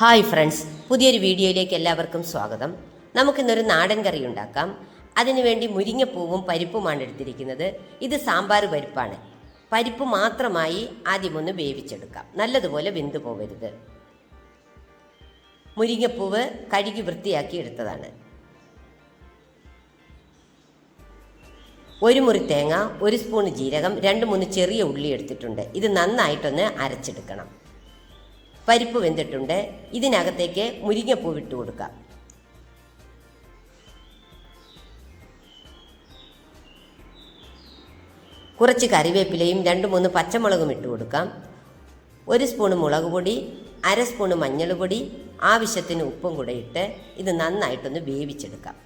Hi friends പുതിയൊരു വീഡിയോയിലേക്ക് എല്ലാവർക്കും സ്വാഗതം. നമുക്കിന്നൊരു നാടൻ കറി ഉണ്ടാക്കാം. അതിനുവേണ്ടി മുരിങ്ങപ്പൂവും പരിപ്പുമാണ് എടുത്തിരിക്കുന്നത്. ഇത് സാമ്പാർ പരിപ്പാണ്. പരിപ്പ് മാത്രമായി ആദ്യം ഒന്ന് വേവിച്ചെടുക്കാം. നല്ലതുപോലെ വെന്തു പോവരുത്. മുരിങ്ങപ്പൂവ് കഴുകി വൃത്തിയാക്കി എടുത്തതാണ്. ഒരു മുറി തേങ്ങ ഒരു സ്പൂൺ ജീരകം രണ്ട് മൂന്ന് ചെറിയ ഉള്ളി എടുത്തിട്ടുണ്ട്. ഇത് നന്നായിട്ടൊന്ന് അരച്ചെടുക്കണം. പരിപ്പ് വെന്തിട്ടുണ്ട്. ഇതിനകത്തേക്ക് മുരിങ്ങപ്പൂ ഇട്ട് കൊടുക്കാം. കുറച്ച് കറിവേപ്പിലയും രണ്ട് മൂന്ന് പച്ചമുളകും ഇട്ട് കൊടുക്കാം. ഒരു സ്പൂൺ മുളക് പൊടി അര സ്പൂൺ മഞ്ഞൾ പൊടി ആവശ്യത്തിന് ഉപ്പും കൂടെ ഇട്ട് ഇത് നന്നായിട്ടൊന്ന് വേവിച്ചെടുക്കാം.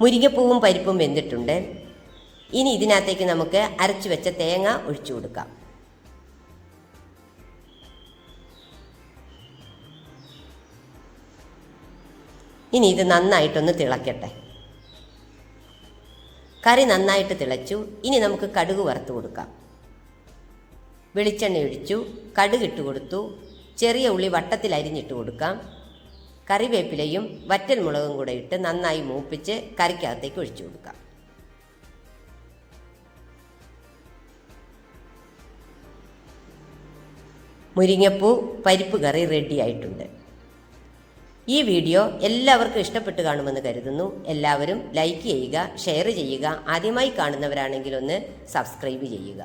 മുരിങ്ങപ്പൂവും പരിപ്പും വെന്തിട്ടുണ്ട്. ഇനി ഇതിനകത്തേക്ക് നമുക്ക് അരച്ചു വെച്ച തേങ്ങ ഒഴിച്ചു കൊടുക്കാം. ഇനി ഇത് നന്നായിട്ടൊന്ന് തിളക്കട്ടെ. കറി നന്നായിട്ട് തിളച്ചു. ഇനി നമുക്ക് കടുക് വറുത്ത് കൊടുക്കാം. വെളിച്ചെണ്ണ ഒഴിച്ചു കടുക് ഇട്ട് കൊടുത്തു ചെറിയ ഉള്ളി വട്ടത്തിൽ അരിഞ്ഞിട്ട് കൊടുക്കാം. കറിവേപ്പിലയും വറ്റൽ മുളകും കൂടെ ഇട്ട് നന്നായി മൂപ്പിച്ച് കറിക്കകത്തേക്ക് ഒഴിച്ചു കൊടുക്കാം. മുരിങ്ങപ്പൂ പരിപ്പ് കറി റെഡിയായിട്ടുണ്ട് ഈ വീഡിയോ എല്ലാവർക്കും ഇഷ്ടപ്പെട്ട് കാണുമെന്ന് കരുതുന്നു. എല്ലാവരും ലൈക്ക് ചെയ്യുക ഷെയർ ചെയ്യുക. ആദ്യമായി കാണുന്നവരാണെങ്കിൽ ഒന്ന് സബ്സ്ക്രൈബ് ചെയ്യുക.